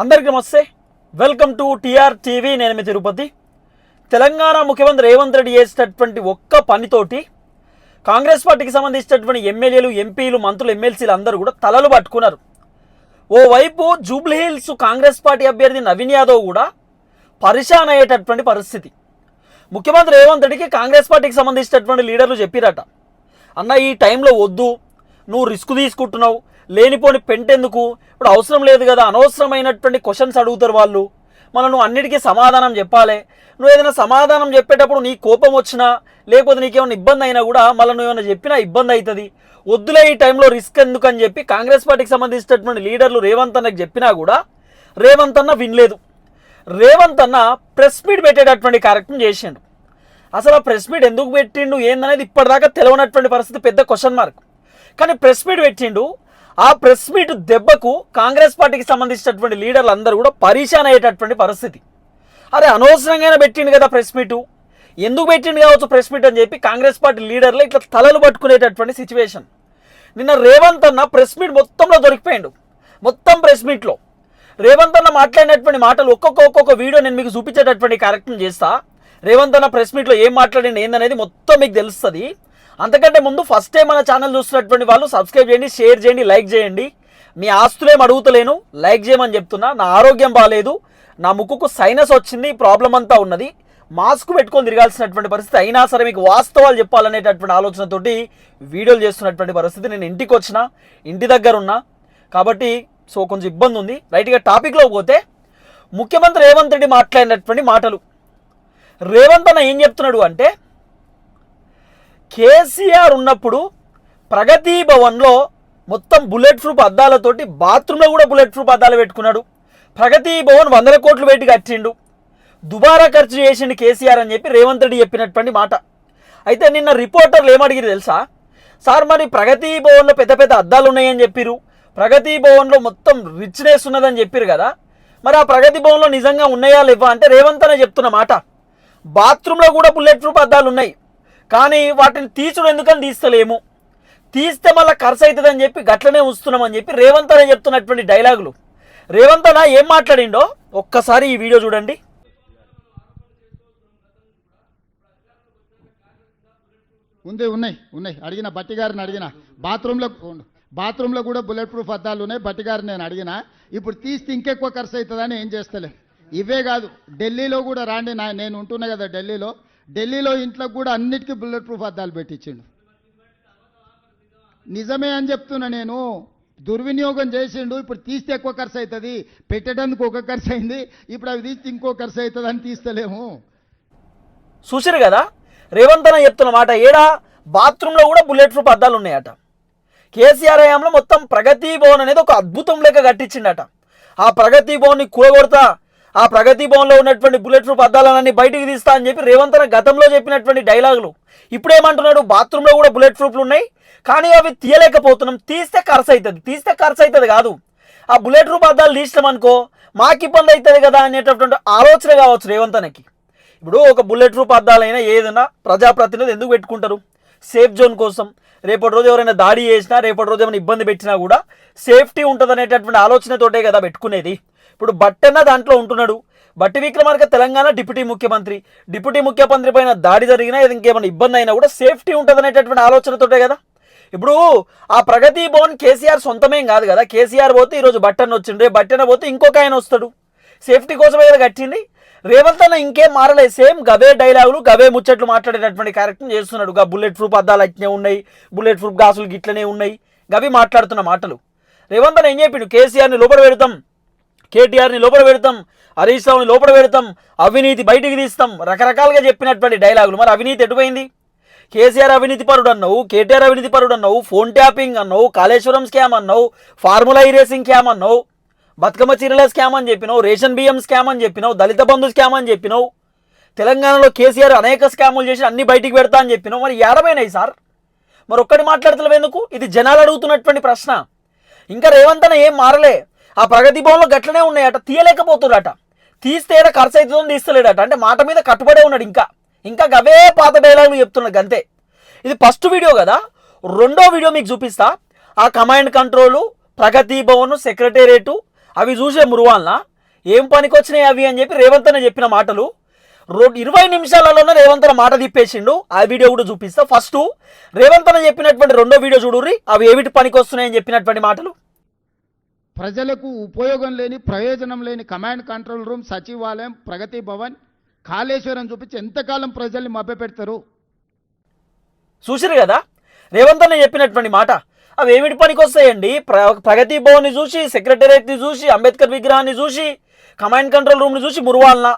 అందరికీ నమస్తే. Welcome to TR TV నేను మీ తిరుపతి. తెలంగాణ ముఖ్యమంత్రి రేవంత్ రెడ్డి చేసేటటువంటి ఒక్క పనితోటి కాంగ్రెస్ పార్టీకి సంబంధించినటువంటి ఎమ్మెల్యేలు ఎంపీలు మంత్రులు ఎమ్మెల్సీలు అందరూ కూడా తలలు పట్టుకున్నారు. ఓవైపు జూబ్లీహిల్స్ కాంగ్రెస్ పార్టీ అభ్యర్థి నవీన్ యాదవ్ కూడా పరిశాన్ అయ్యేటటువంటి పరిస్థితి. ముఖ్యమంత్రి రేవంత్ రెడ్డికి కాంగ్రెస్ పార్టీకి సంబంధించినటువంటి లీడర్లు చెప్పిరట. అన్న ఈ టైంలో వద్దు. నువ్వు రిస్క్ తీసుకుంటున్నావు. లేనిపోని పెంటెందుకు ఇప్పుడు అవసరం లేదు కదా అనవసరమైనటువంటి క్వశ్చన్స్ అడుగుతారు వాళ్ళు. మనం నువ్వు అన్నిటికీ సమాధానం చెప్పాలి. నువ్వు ఏదైనా సమాధానం చెప్పేటప్పుడు నీ కోపం వచ్చినా లేకపోతే నీకేమైనా ఇబ్బంది అయినా కూడా మళ్ళీ నువ్వు ఏమైనా చెప్పినా ఇబ్బంది అవుతుంది వద్దులే ఈ టైంలో రిస్క్ ఎందుకు అని చెప్పి కాంగ్రెస్ పార్టీకి సంబంధించినటువంటి లీడర్లు రేవంత్ అన్నకు చెప్పినా కూడా రేవంత్ అన్న వినలేదు. రేవంత్ అన్న ప్రెస్ మీట్ పెట్టేటటువంటి కార్యక్రమం చేసిండు. అసలు ఆ ప్రెస్ మీట్ ఎందుకు పెట్టిండు ఏందనేది ఇప్పటిదాకా తెలియనటువంటి పరిస్థితి పెద్ద క్వశ్చన్ మార్క్ కానీ ప్రెస్ మీట్ పెట్టిండు ఆ ప్రెస్ మీట్ దెబ్బకు కాంగ్రెస్ పార్టీకి సంబంధించినటువంటి లీడర్లు అందరూ కూడా పరిశాన్ అయ్యేటటువంటి పరిస్థితి. అరే అనవసరంగానే పెట్టిండు కదా ప్రెస్ మీటు. ఎందుకు పెట్టిండు కావచ్చు ప్రెస్ మీట్ అని చెప్పి కాంగ్రెస్ పార్టీ లీడర్లు ఇట్లా తలలు పట్టుకునేటటువంటి సిచ్యువేషన్ నిన్న రేవంత్ అన్న ప్రెస్ మీట్ మొత్తంలో దొరికిపోయిండు. మొత్తం ప్రెస్ మీట్లో. రేవంత్ అన్న మాట్లాడినటువంటి మాటలు ఒక్కొక్క ఒక్కొక్క వీడియో నేను మీకు చూపించేటటువంటి కార్యక్రమం చేస్తా. రేవంత్ అన్న ప్రెస్ మీట్లో ఏం మాట్లాడింది ఏందనేది మొత్తం మీకు తెలుస్తుంది. అంతకంటే ముందు ఫస్ట్ టైం మన ఛానల్ చూస్తున్నటువంటి వాళ్ళు సబ్స్క్రైబ్ చేయండి షేర్ చేయండి లైక్ చేయండి. మీ ఆస్తులేం అడుగుతలేను లైక్ చేయమని చెప్తున్నా. నా ఆరోగ్యం బాగాలేదు నా ముక్కుకు సైనస్ వచ్చింది ప్రాబ్లం అంతా ఉన్నది. మాస్క్ పెట్టుకొని తిరగాల్సినటువంటి పరిస్థితి అయినా సరే మీకు వాస్తవాలు చెప్పాలనేటటువంటి ఆలోచనతోటి వీడియోలు చేస్తున్నటువంటి పరిస్థితి. నేను ఇంటికి వచ్చిన ఇంటి దగ్గర ఉన్నా కాబట్టి సో కొంచెం ఇబ్బంది ఉంది. రైట్గా టాపిక్లో పోతే ముఖ్యమంత్రి రేవంత్ రెడ్డి మాట్లాడినటువంటి మాటలు. రేవంత్ అన్న ఏం చెప్తున్నాడు అంటే కేసీఆర్ ఉన్నప్పుడు ప్రగతి భవన్లో మొత్తం బుల్లెట్ ప్రూఫ్ అద్దాలతోటి బాత్రూంలో కూడా బుల్లెట్ ప్రూఫ్ అద్దాలు పెట్టుకున్నాడు. ప్రగతి భవన్ వందల కోట్లు పెట్టి కట్టిండు దుబారా ఖర్చు చేసిండు కేసీఆర్ అని చెప్పి రేవంత్ రెడ్డి చెప్పినటువంటి మాట. అయితే నిన్న రిపోర్టర్లు ఏమడిగిరు తెలుసా? సార్ మరి ప్రగతి భవన్లో పెద్ద పెద్ద అద్దాలు ఉన్నాయని చెప్పిరు ప్రగతి భవన్లో మొత్తం రిచ్నెస్ ఉన్నదని చెప్పిరు కదా. మరి ఆ ప్రగతి భవన్లో నిజంగా ఉన్నాయా లేవా అంటే రేవంత్ అనే చెప్తున్న మాట. బాత్రూంలో కూడా బుల్లెట్ ప్రూఫ్ అద్దాలు ఉన్నాయి. కానీ వాటిని తీర్చడం ఎందుకని తీస్తలేము? తీస్తే మళ్ళీ ఖర్చు అవుతుందని చెప్పి గట్లనే ఉంచుతున్నామని చెప్పి రేవంత్ అనే చెప్తున్నటువంటి డైలాగులు. రేవంత్ అన్న ఏం మాట్లాడిండో ఒక్కసారి ఈ వీడియో చూడండి. ఉంది ఉన్నాయి ఉన్నాయి. అడిగిన బట్టి గారిని అడిగిన. బాత్రూంలో బాత్రూంలో కూడా బుల్లెట్ ప్రూఫ్ అద్దాలు ఉన్నాయి. బట్టి గారిని నేను అడిగిన. ఇప్పుడు తీస్తే ఇంకెక్కువ ఖర్చు అవుతుందని ఏం చేస్తలే? ఇవే కాదు. ఢిల్లీలో కూడా రాండి నా నేను ఉంటున్నా కదా ఢిల్లీలో. ఢిల్లీలో ఇంట్లో కూడా అన్నిటికీ బుల్లెట్ ప్రూఫ్ అద్దాలు పెట్టించిండు. నిజమే అని చెప్తున్నా నేను. దుర్వినియోగం చేసిండు. ఇప్పుడు తీస్తే ఎక్కువ ఖర్చు అవుతుంది పెట్టడానికి ఒక ఖర్చు అయింది. ఇప్పుడు అవి తీస్తే ఇంకో ఖర్చు అవుతుంది అని తీస్తలేము. చూసారు కదా? రేవంత్ అన్న చెప్తున్న మాట ఏడా? బాత్రూంలో కూడా బుల్లెట్ ప్రూఫ్ అద్దాలు ఉన్నాయట. కేసీఆర్ హయాంలో మొత్తం ప్రగతి భవన్ అనేది ఒక అద్భుతం లెక్క కట్టించిండట. ఆ ప్రగతి భవన్ని కూడగొడతా ఆ ప్రగతి భవన్లో ఉన్నటువంటి బుల్లెట్ ప్రూఫ్ అద్దాలన్నీ బయటికి తీస్తా అని చెప్పి రేవంత్ గతంలో చెప్పినటువంటి డైలాగులు. ఇప్పుడు ఏమంటున్నాడు బాత్రూంలో కూడా బుల్లెట్ ప్రూఫ్లు ఉన్నాయి కానీ అవి తీయలేకపోతున్నాం తీస్తే ఖర్చు అవుతుంది తీస్తే ఖర్చు అవుతుంది కాదు. ఆ బుల్లెట్ ప్రూఫ్ అద్దాలు తీసినాం అనుకో మాకు ఇబ్బంది అవుతుంది కదా అనేటటువంటి ఆలోచన కావచ్చు రేవంత్ అన్నకి. ఇప్పుడు ఒక బుల్లెట్ ప్రూఫ్ అద్దాలైనా ఏదైనా ప్రజాప్రతినిధి ఎందుకు పెట్టుకుంటారు? సేఫ్ జోన్ కోసం. రేపటి రోజు ఎవరైనా దాడి చేసినా రేపటి రోజు ఏమైనా ఇబ్బంది పెట్టినా కూడా సేఫ్టీ ఉంటుంది అనేటటువంటి ఆలోచనతోటే కదా పెట్టుకునేది. ఇప్పుడు బట్టన్న దాంట్లో ఉంటున్నాడు. బట్టి విక్రమార్క తెలంగాణ డిప్యూటీ ముఖ్యమంత్రి. డిప్యూటీ ముఖ్యమంత్రి పైన దాడి జరిగినా ఇది ఇంకేమైనా ఇబ్బంది అయినా కూడా సేఫ్టీ ఉంటుంది అనేటటువంటి ఆలోచనతోటే కదా. ఇప్పుడు ఆ ప్రగతి భవన్ కేసీఆర్ సొంతమేం కాదు కదా. కేసీఆర్ పోతే ఈరోజు బట్టన్న వచ్చిండే. బట్టన పోతే ఇంకొక ఆయన వస్తాడు. సేఫ్టీ కోసమే కదా కట్టింది. రేవంత్ అన్న ఇంకేం మారలేదు. సేమ్ గవే డైలాగులు గవే ముచ్చట్లు మాట్లాడేటటువంటి కార్యక్రమం చేస్తున్నాడు. గా బుల్లెట్ ప్రూఫ్ అద్దాలు అట్నే ఉన్నాయి. బుల్లెట్ ప్రూఫ్ గాసులు గిట్లనే ఉన్నాయి. గవి మాట్లాడుతున్న మాటలు. రేవంత్ అన్న ఏం చెప్పిండు? కేసీఆర్ని లోపల పెడతాం. కేటీఆర్ని లోపల పెడతాం హరీష్ రావుని లోపల పెడతాం అవినీతి బయటికి తీస్తాం రకరకాలుగా చెప్పినటువంటి డైలాగులు. మరి అవినీతి ఎటుపోయింది? కేసీఆర్ అవినీతి పరుడు అన్నావు కేటీఆర్ అవినీతి పరుడు అన్నావు ఫోన్ ట్యాపింగ్ అన్నావు కాళేశ్వరం స్కామ్ అన్నావు ఫార్ములా ఈ రేసింగ్ స్కామ్ అన్నావు బతుకమ్మ చీరల స్కామ్ అని చెప్పినావు రేషన్ బియ్యం స్కామ్ అని చెప్పినావు దళిత బంధు స్కామ్ అని చెప్పినావు తెలంగాణలో కేసీఆర్ అనేక స్కాములు చేసి అన్ని బయటికి పెడతా అని చెప్పినావు. మరి ఏడమైనాయి సార్? మరి ఒక్కటి మాట్లాడతలేవు ఎందుకు? ఇది జనాలు అడుగుతున్నటువంటి ప్రశ్న. ఇంకా రేవంత్ అన్న ఏం మారలే. ఆ ప్రగతి భవన్లో గట్లనే ఉన్నాయట తీయలేకపోతున్నాడట తీస్తే ఖర్చు అవుతుందని తీస్తలేడట. అంటే మాట మీద కట్టుబడే ఉన్నాడు ఇంకా. ఇంకా గవే పాత డైలాగులు చెప్తున్నాడు అంతే ఇది ఫస్ట్ వీడియో కదా. రెండో వీడియో మీకు చూపిస్తా. ఆ command control Pragathi Bhavan secretariat అవి చూసే మురువాలన? ఏం పనికొచ్చినాయి అవి అని చెప్పి రేవంత్ అన్న చెప్పిన మాటలు. రెండు ఇరవై నిమిషాలలోనే రేవంత్ అన్న మాట తిప్పేసిండు. ఆ వీడియో కూడా చూపిస్తా. ఫస్ట్ రేవంత్ అన్న చెప్పినటువంటి రెండో వీడియో చూడుర్రి. అవి ఏమిటి పనికి వస్తున్నాయని చెప్పినటువంటి మాటలు. ప్రజలకు ఉపయోగం లేని ప్రయోజనం లేని కమాండ్ కంట్రోల్ రూమ్ సచివాలయం ప్రగతి భవన్ కాళేశ్వరం చూపించి ఎంతకాలం ప్రజల్ని మభ్యపెడతారు? చూసిరు కదా? రేవంత్ అన్న చెప్పినటువంటి మాట. అవి ఏమిటి పనికి వస్తాయండి ప్ర ప్రగతి భవన్ని చూసి సెక్రటేరియట్ని చూసి అంబేద్కర్ విగ్రహాన్ని చూసి కమాండ్ కంట్రోల్ రూమ్ని చూసి మురువాలన?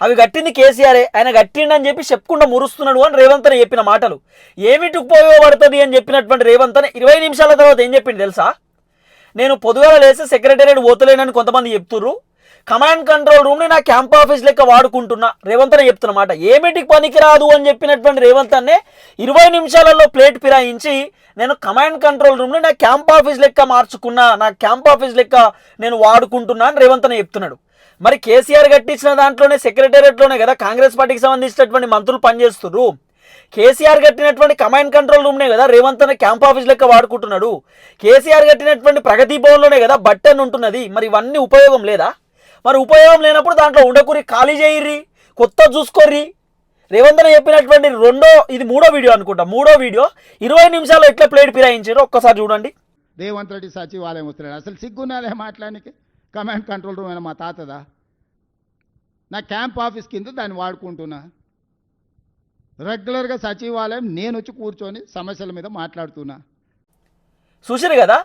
అవి కట్టింది కేసీఆరే ఆయన కట్టిండని చెప్పి చెప్పకుండా మురుస్తున్నాడు అని రేవంత్ చెప్పిన మాటలు. ఏమిటి ఉపయోగపడుతుంది అని చెప్పినటువంటి రేవంత్ ఇరవై నిమిషాల తర్వాత ఏం చెప్పింది తెలుసా? నేను పొద్దుగాల లేసి సెక్రటేరియట్ పోతలేనని కొంతమంది చెప్తుర్రు. కమాండ్ కంట్రోల్ రూమ్ని నా క్యాంప్ ఆఫీస్ లెక్క వాడుకుంటున్నా. రేవంత్ అని చెప్తున్నమాట ఏమిటికి పనికిరాదు అని చెప్పినటువంటి రేవంత్ అన్నే ఇరవై నిమిషాలలో ప్లేట్ ఫిరాయించి నేను కమాండ్ కంట్రోల్ రూమ్ని నా క్యాంప్ ఆఫీస్ లెక్క మార్చుకున్నా నా క్యాంప్ ఆఫీస్ లెక్క నేను వాడుకుంటున్నా అని రేవంత్ అని చెప్తున్నాడు. మరి కేసీఆర్ కట్టించిన దాంట్లోనే సెక్రటేరియట్లోనే కదా కాంగ్రెస్ పార్టీకి సంబంధించినటువంటి మంత్రులు పనిచేస్తున్నారు కేసీఆర్ కట్టినటువంటి కమాండ్ కంట్రోల్ రూమ్నే కదా రేవంత్ అనే క్యాంప్ ఆఫీస్ లెక్క వాడుకుంటున్నాడు. కేసీఆర్ కట్టినటువంటి ప్రగతి భవన్లోనే కదా బట్టన్ ఉంటున్నది. మరి ఇవన్నీ ఉపయోగం లేదా? మరి ఉపయోగం లేనప్పుడు దాంట్లో ఉండకూరి ఖాళీ చేయర్రి కొత్త చూసుకోర్రి. రేవంత్ చెప్పినటువంటి రెండో ఇది మూడో వీడియో అనుకుంటా. మూడో వీడియో. ఇరవై నిమిషాలు ఎట్లా ప్లేట్ ఫిరాయించారో ఒక్కసారి చూడండి. రేవంత్ రెడ్డి సచివాలయం వస్తున్నాడు. అసలు సిగ్గున్నాలే మాట్లాడానికి కమాండ్ కంట్రోల్ రూమ్ అయినా మా తాతదా? నా క్యాంప్ ఆఫీస్ కింద దాన్ని వాడుకుంటున్నా. రెగ్యులర్గా సచివాలయం నేను వచ్చి కూర్చొని సమస్యల మీద మాట్లాడుతున్నా. చూసారు కదా?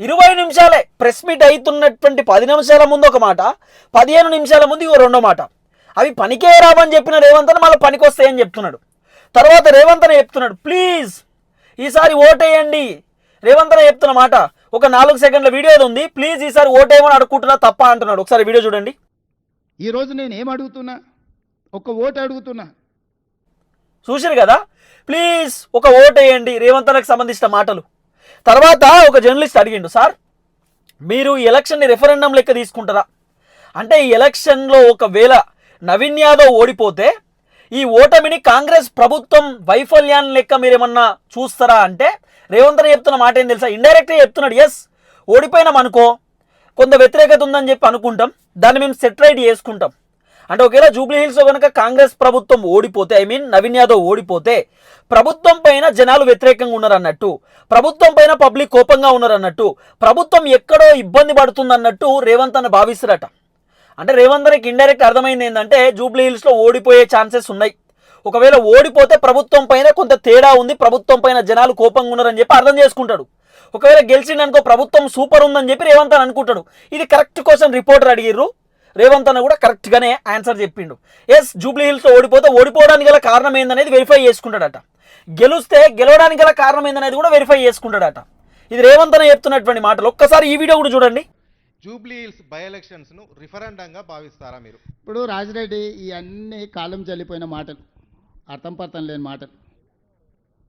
ఇరవై నిమిషాలే ప్రెస్ మీట్ అవుతున్నటువంటి పది నిమిషాల ముందు ఒక మాట పదిహేను నిమిషాల ముందు ఇంకో రెండో మాట. అవి పనికే రావని చెప్పిన రేవంత్ అన్న మళ్ళీ పనికొస్తాయని చెప్తున్నాడు. తర్వాత రేవంత్ అన్న చెప్తున్నాడు ప్లీజ్ ఈసారి ఓటేయండి. రేవంత్ అన్న చెప్తున్న మాట ఒక నాలుగు సెకండ్ల వీడియో ఏదో ఉంది? ప్లీజ్ ఈసారి ఓటేయమని అడుగుకుంటున్నా తప్ప అంటున్నాడు. ఒకసారి వీడియో చూడండి. ఈరోజు నేను ఏం అడుగుతున్నా? ఒక ఓటు అడుగుతున్నా. చూసారు కదా? ప్లీజ్ ఒక ఓట్ వేయండి. రేవంత్ అన్నకు సంబంధించిన మాటలు. తర్వాత ఒక జర్నలిస్ట్ అడిగిండు సార్ మీరు ఈ ఎలక్షన్ని రెఫరెండం లెక్క తీసుకుంటారా? అంటే ఈ ఎలక్షన్లో ఒకవేళ నవీన్ యాదవ్ ఓడిపోతే ఈ ఓటమిని కాంగ్రెస్ ప్రభుత్వం వైఫల్యాన్ని లెక్క మీరేమన్నా చూస్తారా? అంటే రేవంత్ చెప్తున్న మాట ఏం తెలుసా? ఇండైరెక్ట్గా చెప్తున్నాడు ఎస్ ఓడిపోయినాం అనుకో కొంత వ్యతిరేకత ఉందని చెప్పి అనుకుంటాం. దాన్ని మేము సెటిలైట్ చేసుకుంటాం. అంటే ఒకవేళ జూబ్లీ హిల్స్లో కనుక కాంగ్రెస్ ప్రభుత్వం ఓడిపోతే ఐ మీన్ నవీన్ యాదవ్ ఓడిపోతే ప్రభుత్వం పైన జనాలు వ్యతిరేకంగా ఉన్నారు అన్నట్టు ప్రభుత్వం పైన పబ్లిక్ కోపంగా ఉన్నారు అన్నట్టు ప్రభుత్వం ఎక్కడో ఇబ్బంది పడుతుంది అన్నట్టు రేవంత్ అని భావిస్తారట. అంటే రేవంత్ అన్నకి ఇండైరెక్ట్ అర్థమైంది ఏంటంటే జూబ్లీ హిల్స్లో ఓడిపోయే ఛాన్సెస్ ఉన్నాయి. ఒకవేళ ఓడిపోతే ప్రభుత్వం పైన కొంత తేడా ఉంది ప్రభుత్వం పైన జనాలు కోపంగా ఉన్నారని చెప్పి అర్థం చేసుకుంటాడు. ఒకవేళ గెలిచిండనుకో ప్రభుత్వం సూపర్ ఉందని చెప్పి రేవంత్ అని అనుకుంటాడు. ఇది కరెక్ట్ కోసం రిపోర్టర్ అడిగిర్రు. రేవంత్ అన్న కూడా కరెక్ట్గానే ఆన్సర్ చెప్పిండు. ఎస్ జూబ్లీ హిల్స్లో ఓడిపోతే ఓడిపోవడానికి గల కారణం ఏందనేది వెరిఫై చేసుకుంటాడట. గెలుస్తే గెలవడానికి గల కారణం ఏందనేది కూడా వెరిఫై చేసుకుంటాడట. ఇది రేవంత్ అన్న చెప్తున్నటువంటి మాటలు. ఒక్కసారి ఈ వీడియో కూడా చూడండి. జూబ్లీ హిల్స్ బై ఎలక్షన్స్ను రిఫరెండంగా భావిస్తారా మీరు? ఇప్పుడు రాజిరెడ్డి ఈ అన్ని కాలం చెల్లిపోయిన మాటలు అర్థం పర్థం లేని మాటలు.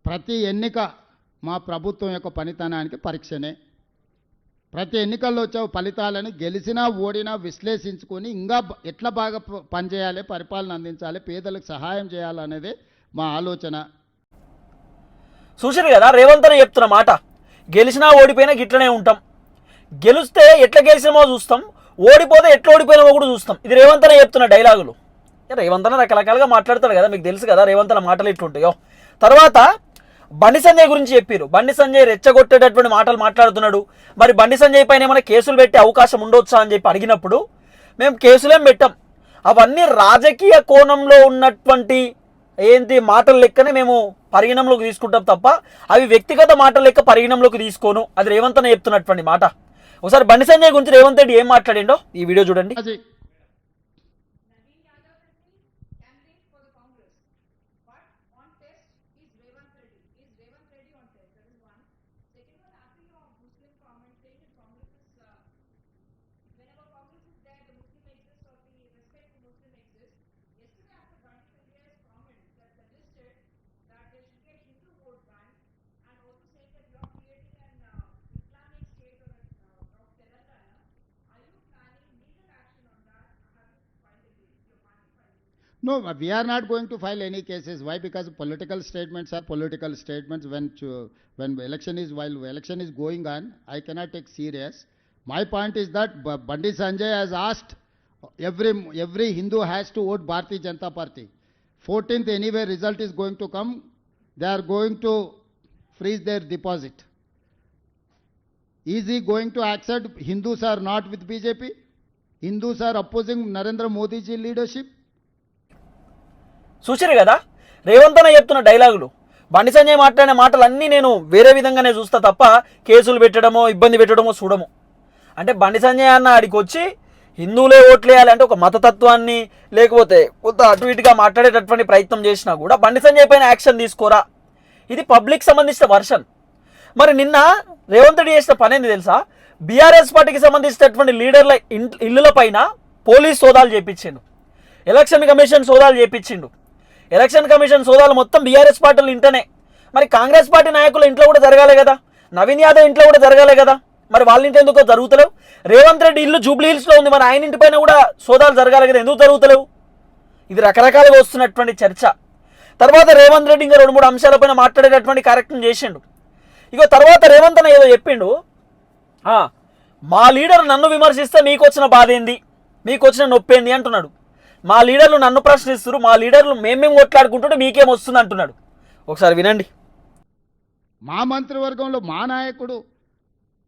ప్రతి ఎన్నిక మా ప్రభుత్వం యొక్క పనితనానికి పరీక్షనే. ప్రతి ఎన్నికల్లో వచ్చే ఫలితాలను గెలిచినా ఓడినా విశ్లేషించుకొని ఇంకా ఎట్లా బాగా పనిచేయాలి పరిపాలన అందించాలి పేదలకు సహాయం చేయాలనేదే మా ఆలోచన. చూసారు కదా రేవంత్ అన్న చెప్తున్న మాట. గెలిచినా ఓడిపోయినా గిట్లనే ఉంటాం. గెలిస్తే ఎట్లా గెలిచినామో చూస్తాం. ఓడిపోతే ఎట్లా ఓడిపోయినామో కూడా చూస్తాం. ఇది రేవంత్ అన్న చెప్తున్న డైలాగులు. రేవంత్ రకరకాలుగా మాట్లాడతాడు కదా మీకు తెలుసు కదా రేవంత్ అన్న మాటలు ఇట్లుంటాయో. తర్వాత బండి సంజయ్ గురించి చెప్పారు బండి సంజయ్ రెచ్చగొట్టేటటువంటి మాటలు మాట్లాడుతున్నాడు. మరి బండి సంజయ్ పైన ఏమైనా కేసులు పెట్టే అవకాశం ఉండొచ్చా అని చెప్పి అడిగినప్పుడు మేము కేసులేం పెట్టాం. అవన్నీ రాజకీయ కోణంలో ఉన్నటువంటి ఏంటి మాటల లెక్కనే మేము పరిగణంలోకి తీసుకుంటాం తప్ప అవి వ్యక్తిగత మాటల లెక్క పరిగణంలోకి తీసుకోను. అది రేవంత్ అన్న చెప్తున్నటువంటి మాట. ఒకసారి బండి సంజయ్ గురించి రేవంత్ రెడ్డి ఏం మాట్లాడిండో ఈ వీడియో చూడండి. No, we are not going to file any cases. Why? Because political statements are political statements. When cho- when election is while election is going on, I cannot take serious. My point is that Bandi Sanjay has asked every every Hindu has to vote Bharatiya Janata Party. 14th anyway result is going to come. They are going to freeze their deposit. Is he going to accept Hindus are not with BJP? Hindus are opposing Narendra Modi ji leadership? చూసిరు కదా? రేవంత్ అన్న చెప్తున్న డైలాగులు. బండి సంజయ్ మాట్లాడిన మాటలన్నీ నేను వేరే విధంగానే చూస్తా తప్ప కేసులు పెట్టడమో ఇబ్బంది పెట్టడమో చూడము. అంటే బండి సంజయ్ అన్న ఆడికి వచ్చి హిందువులే ఓట్లేయాలి అంటే ఒక మతతత్వాన్ని లేకపోతే కొంత అటు ఇటుగా మాట్లాడేటటువంటి ప్రయత్నం చేసినా కూడా బండి సంజయ్ పైన యాక్షన్ తీసుకోరా? ఇది పబ్లిక్ సంబంధించిన వర్షన్. మరి నిన్న రేవంత్ రెడ్డి చేసిన పని ఏంది తెలుసా? బీఆర్ఎస్ పార్టీకి సంబంధించినటువంటి లీడర్ల ఇంట్ ఇల్లుల పైన పోలీస్ సోదాలు చేపించిండు. ఎలక్షన్ కమిషన్ సోదాలు చేపించిండు. ఎలక్షన్ కమిషన్ సోదాలు మొత్తం బీఆర్ఎస్ పార్టీలు ఇంటనే. మరి కాంగ్రెస్ పార్టీ నాయకుల ఇంట్లో కూడా జరగాలి కదా? నవీన్ యాదవ్ ఇంట్లో కూడా జరగాలి కదా? మరి వాళ్ళ ఇంటి ఎందుకో జరుగుతలేవు? రేవంత్ రెడ్డి ఇల్లు జూబ్లీ హిల్స్లో ఉంది మరి ఆయన ఇంటి పైన కూడా సోదాలు జరగాలి కదా? ఎందుకు జరుగుతలేవు? ఇది రకరకాలుగా వస్తున్నటువంటి చర్చ. తర్వాత రేవంత్ రెడ్డి ఇంకా రెండు మూడు అంశాలపైన మాట్లాడేటటువంటి కార్యక్రమం చేసిండు. ఇక తర్వాత రేవంత్ అన్న ఏదో చెప్పిండు. మా లీడర్ నన్ను విమర్శిస్తే మీకు వచ్చిన బాధ ఏంది? మీకు వచ్చిన నొప్పి ఏంది? అంటున్నాడు. మా లీడర్లు నన్ను ప్రశ్నిస్తారు మా లీడర్లు మేమేం కొట్లాడుకుంటుంటే మీకేం వస్తుంది అంటున్నాడు. ఒకసారి వినండి. మా మంత్రివర్గంలో మా నాయకుడు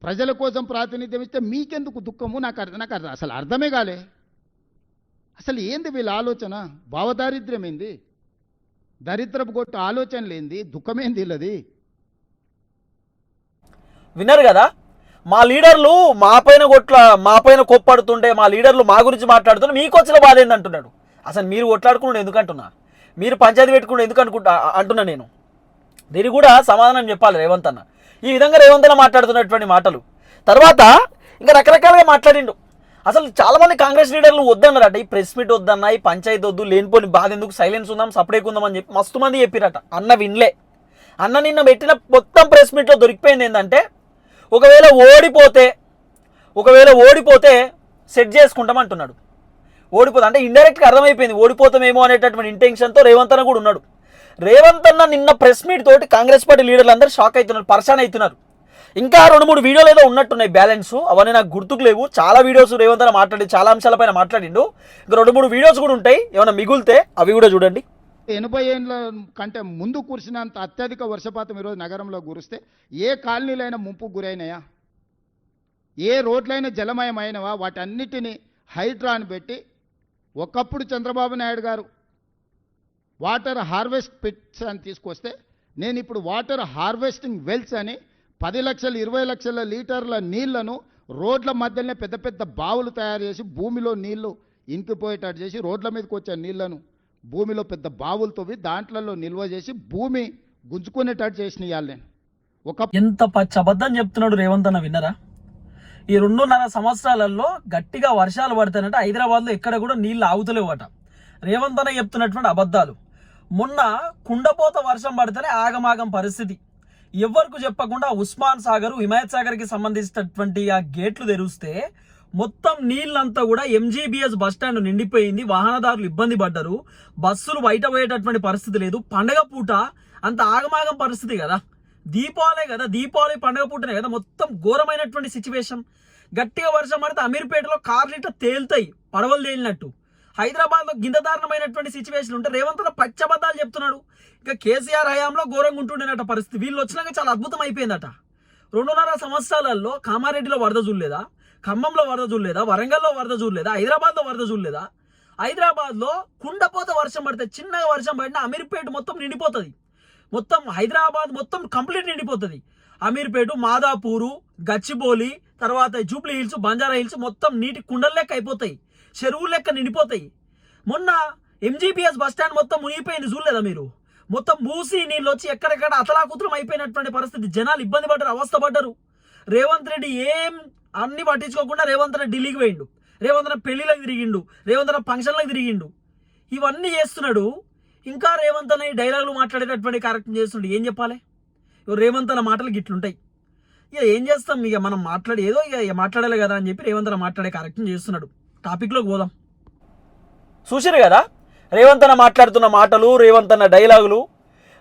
ప్రజల కోసం ప్రాతినిధ్యం ఇస్తే మీకెందుకు దుఃఖము? నాకు అర్థం నాకు అర్థం అసలు అర్థమే కాలే. అసలు ఏంది వీళ్ళ ఆలోచన? భావదారిద్ర్యం ఏంది? దరిద్రపు కొట్టు ఆలోచన లేనిది దుఃఖమేంది వీళ్ళది? విన్నారు కదా? మా లీడర్లు మా పైన కొట్ల మా పైన కొప్పడుతుంటే మా లీడర్లు మా గురించి మాట్లాడుతుంటే మీకు వచ్చిన బాధ ఏంది అంటున్నాడు అసలు మీరు కొట్లాడుకున్నాడు ఎందుకంటున్నా? మీరు పంచాయతీ పెట్టుకుని ఎందుకు అనుకుంటా అంటున్నా నేను. దీనికి కూడా సమాధానం చెప్పాలి రేవంత్ అన్న. ఈ విధంగా రేవంత్ అన్న మాట్లాడుతున్నటువంటి మాటలు. తర్వాత ఇంకా రకరకాలుగా మాట్లాడిండు. అసలు చాలామంది కాంగ్రెస్ లీడర్లు వద్దన్నారట. ఈ ప్రెస్ మీట్ వద్దన్న ఈ పంచాయతీ వద్దు లేనిపోని బాధ ఎందుకు? సైలెన్స్ ఉందాం సపరేట్ ఉందాం అని చెప్పి మస్తు మంది చెప్పిరట. అన్న వినలే. అన్న నిన్న పెట్టిన మొత్తం ప్రెస్ మీట్లో దొరికిపోయింది ఏంటంటే ఒకవేళ ఓడిపోతే ఒకవేళ ఓడిపోతే సెట్ చేసుకుంటాం అంటున్నాడు ఓడిపోతే అంటే ఇండైరెక్ట్గా అర్థమైపోయింది ఓడిపోతామేమో అనేటటువంటి ఇంటెన్షన్తో రేవంత్ అన్న కూడా ఉన్నాడు. రేవంత్ అన్న నిన్న ప్రెస్ మీట్ తోటి కాంగ్రెస్ పార్టీ లీడర్లు అందరూ షాక్ అవుతున్నారు పర్షాన్ అవుతున్నారు. ఇంకా రెండు మూడు వీడియోలు ఏదో ఉన్నట్టున్నాయి బ్యాలెన్స్ అవన్నీ నాకు గుర్తుకు లేవు. చాలా వీడియోస్ రేవంత్ అన్న మాట్లాడి చాలా అంశాలపైన మాట్లాడిండు. ఇంకా రెండు మూడు వీడియోస్ కూడా ఉంటాయి ఏమైనా మిగులితే అవి కూడా చూడండి. ఎనభై ఏళ్ళ కంటే ముందు కురిసినంత అత్యధిక వర్షపాతం ఈరోజు నగరంలో కురిస్తే ఏ కాలనీలైనా ముంపు గురైనాయా? ఏ రోడ్లైనా జలమయమైనవా? వాటన్నిటిని హైడ్రాన్ పెట్టి ఒకప్పుడు చంద్రబాబు నాయుడు గారు వాటర్ హార్వెస్ట్ పిట్స్ అని తీసుకొస్తే నేను ఇప్పుడు వాటర్ హార్వెస్టింగ్ వెల్స్ అని పది లక్షలు ఇరవై లక్షల లీటర్ల నీళ్ళను రోడ్ల మధ్యలోనే పెద్ద పెద్ద బావులు తయారు చేసి భూమిలో నీళ్ళు ఇంకిపోయేటట్టు చేసి రోడ్ల మీదకి వచ్చే నీళ్ళను భూమిలో పెద్ద బావులు తవ్వి దాంట్లలో నిల్వ చేసి భూమి గుంజుకునేటట్టు చేసిన ఇవాళ నేను. ఒక ఎంత పచ్చ అబద్ధం చెప్తున్నాడు రేవంత్ అన్న విన్నరా? ఈ రెండున్నర సంవత్సరాలలో గట్టిగా వర్షాలు పడతానంటే హైదరాబాద్లో ఎక్కడ కూడా నీళ్ళు ఆగుతలేవట. రేవంత్ అన్న చెప్తున్నటువంటి అబద్ధాలు. మొన్న కుండపోత వర్షం పడితేనే ఆగమాగం పరిస్థితి. ఎవరికి చెప్పకుండా ఉస్మాన్ సాగర్ హిమాయత్ సాగర్కి సంబంధించినటువంటి ఆ గేట్లు తెరిస్తే మొత్తం నీళ్ళంతా కూడా ఎంజీబీఎస్ బస్ స్టాండ్ నిండిపోయింది. వాహనదారులు ఇబ్బంది పడ్డారు. బస్సులు బయట పోయేటటువంటి పరిస్థితి లేదు. పండగ పూట అంత ఆగమాగం పరిస్థితి కదా. దీపావళే కదా. దీపావళి పండగ పూటనే కదా మొత్తం ఘోరమైనటువంటి సిచ్యువేషన్ గట్టిగా వర్షం పడితే అమీర్పేటలో కార్లు ఇట్లా తేలుతాయి. పడవలు తేలినట్టు. హైదరాబాద్లో గిందదారుణమైనటువంటి సిచ్యువేషన్ ఉంటే రేవంత్ పచ్చబద్దాలు చెప్తున్నాడు. ఇంకా కేసీఆర్ హయాంలో ఘోరంగా ఉంటుండేనట పరిస్థితి. వీళ్ళు వచ్చినాక చాలా అద్భుతం అయిపోయిందట. రెండున్నర సంవత్సరాలలో కామారెడ్డిలో వరద చూడలేదా ఖమ్మంలో వరద చూడలేదా? వరంగల్లో వరద చూడలేదా? హైదరాబాద్లో వరద చూడలేదా? హైదరాబాద్లో కుండపోత వర్షం పడితే చిన్నగా వర్షం పడినా అమీర్పేట మొత్తం నిండిపోతుంది. మొత్తం హైదరాబాద్ మొత్తం కంప్లీట్ నిండిపోతుంది. అమీర్పేట మాదాపూరు గచ్చిబౌలి తర్వాత జూబ్లీ హిల్స్ బంజారా హిల్స్ మొత్తం నీటి కుండల లెక్క అయిపోతాయి. చెరువు లెక్క నిండిపోతాయి. మొన్న ఎంజీపీఎస్ బస్ స్టాండ్ మొత్తం మునిగిపోయింది చూడలేదా మీరు? మొత్తం మూసి నీళ్ళు వచ్చి ఎక్కడెక్కడ అతలాకుతలం అయిపోయినటువంటి పరిస్థితి. జనాలు ఇబ్బంది పడ్డారు అవస్థ పడ్డారు. రేవంత్ రెడ్డి ఏం అన్ని పట్టించుకోకుండా రేవంత్ రెడ్డి ఢిల్లీకి పోయిండు. రేవంత్ రెడ్డి పెళ్ళిలకు తిరిగిండు. రేవంత్ రెడ్డి ఫంక్షన్లకు తిరిగిండు. ఇవన్నీ చేస్తున్నాడు. ఇంకా రేవంత్ అన్న ఈ డైలాగులు మాట్లాడేటటువంటి కార్యక్రమం చేస్తుండే ఏం చెప్పాలి? రేవంత్ అన్న మాటలు గిట్లుంటాయి. ఇక ఏం చేస్తాం? ఇక మనం మాట్లాడే ఏదో ఇక ఇక మాట్లాడాలి కదా అని చెప్పి రేవంత్ అన్న మాట్లాడే కార్యక్రమం చేస్తున్నాడు. టాపిక్లోకి పోదాం. చూసారు కదా? రేవంత్ అన్న మాట్లాడుతున్న మాటలు రేవంత్ అన్న డైలాగులు.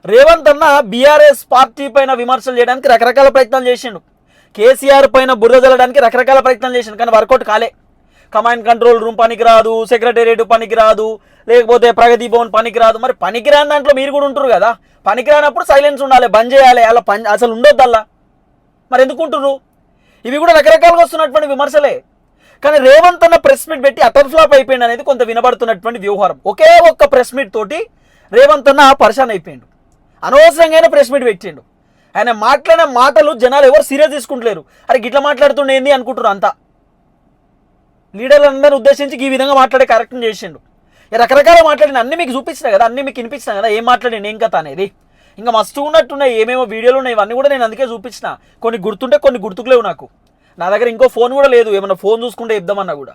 రేవంత్ అన్న బీఆర్ఎస్ పార్టీ పైన విమర్శలు చేయడానికి రకరకాల ప్రయత్నాలు చేసిండు. కేసీఆర్ పైన బురద జల్లడానికి రకరకాల ప్రయత్నాలు చేశాను కానీ వర్కౌట్ కాలే. కమాండ్ కంట్రోల్ రూమ్ పనికిరాదు సెక్రటేరియట్ పనికిరాదు లేకపోతే ప్రగతి భవన్ పనికిరాదు. మరి పనికిరాని దాంట్లో మీరు కూడా ఉంటారు కదా. పనికిరానప్పుడు సైలెన్స్ ఉండాలి బంద్ చేయాలి. అలా పని అసలు ఉండొద్దల్లా. మరి ఎందుకు ఇవి కూడా రకరకాలుగా వస్తున్నటువంటి విమర్శలే. కానీ రేవంత్ అన్న ప్రెస్ మీట్ పెట్టి అటర్ ఫ్లాప్ అయిపోయింది అనేది కొంత వినబడుతున్నటువంటి వ్యవహారం ఒకే ఒక్క ప్రెస్ మీట్ తోటి రేవంత్ అన్న పరిశాన్ అయిపోయిండు. అనవసరంగానే ప్రెస్ మీట్ పెట్టిండు. ఆయన మాట్లాడిన మాటలు జనాలు ఎవరు సీరియస్ తీసుకుంటలేరు అరే గిట్లా మాట్లాడుతుండే ఏంది అనుకుంటారు అంతా. లీడర్లందరినీ ఉద్దేశించి ఈ విధంగా మాట్లాడే కరెక్ట్ చేసిండు. రకరకాల మాట్లాడిన అన్ని మీకు చూపించిన కదా అన్ని మీకు వినిపించిన కదా ఏం మాట్లాడిన ఏం కథ అనేది. ఇంకా మస్తు ఉన్నట్టున్నాయి ఏమేమో వీడియోలు ఉన్నాయి ఇవన్నీ కూడా నేను అందుకే చూపించిన కొన్ని గుర్తుంటే కొన్ని గుర్తుకులేవు నాకు. నా దగ్గర ఇంకో ఫోన్ కూడా లేదు ఏమైనా ఫోన్ చూసుకుంటే ఇద్దామన్నా కూడా.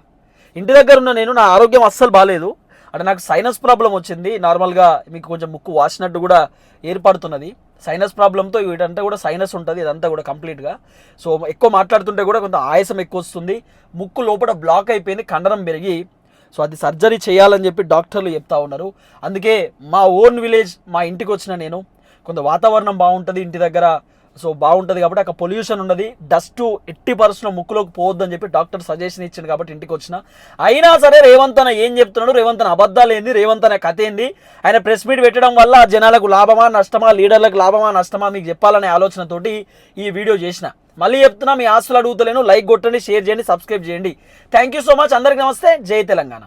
ఇంటి దగ్గర ఉన్న నేను నా ఆరోగ్యం అస్సలు బాగాలేదు అంటే నాకు సైనస్ ప్రాబ్లం వచ్చింది. నార్మల్గా మీకు కొంచెం ముక్కు వాసినట్టు కూడా ఏర్పడుతున్నది. సైనస్ ప్రాబ్లంతో వీటంతా కూడా సైనస్ ఉంటుంది ఇదంతా కూడా కంప్లీట్గా. సో ఎక్కువ మాట్లాడుతుంటే కూడా కొంత ఆయాసం ఎక్కువ వస్తుంది. ముక్కు లోపల బ్లాక్ అయిపోయింది కండరం పెరిగి. సో అది సర్జరీ చేయాలని చెప్పి డాక్టర్లు చెప్తా ఉన్నారు. అందుకే మా ఓన్ విలేజ్ మా ఇంటికి వచ్చిన నేను. కొంత వాతావరణం బాగుంటుంది ఇంటి దగ్గర. సో బాగుంటుంది కాబట్టి అక్కడ పొల్యూషన్ ఉన్నది డస్ట్ ఎట్టి పరిస్థితుల్లో ముక్కులోకి పోవద్దని చెప్పి డాక్టర్ సజెషన్ ఇచ్చింది కాబట్టి ఇంటికి వచ్చిన. అయినా సరే రేవంత్ అన్న ఏం చెప్తున్నాడు? రేవంత్ అన్న అబద్ధాలు ఏంది? రేవంత్ అన్న కథ ఏంది? ఆయన ప్రెస్ మీట్ పెట్టడం వల్ల జనాలకు లాభమా నష్టమా లీడర్లకు లాభమా నష్టమా మీకు చెప్పాలనే ఆలోచనతోటి ఈ వీడియో చేసిన. మళ్ళీ చెప్తున్నా మీ ఆస్తులు అడుగుతలేను. లైక్ కొట్టండి షేర్ చేయండి సబ్స్క్రైబ్ చేయండి. థ్యాంక్ యూ సో మచ్ అందరికీ నమస్తే. జై తెలంగాణ.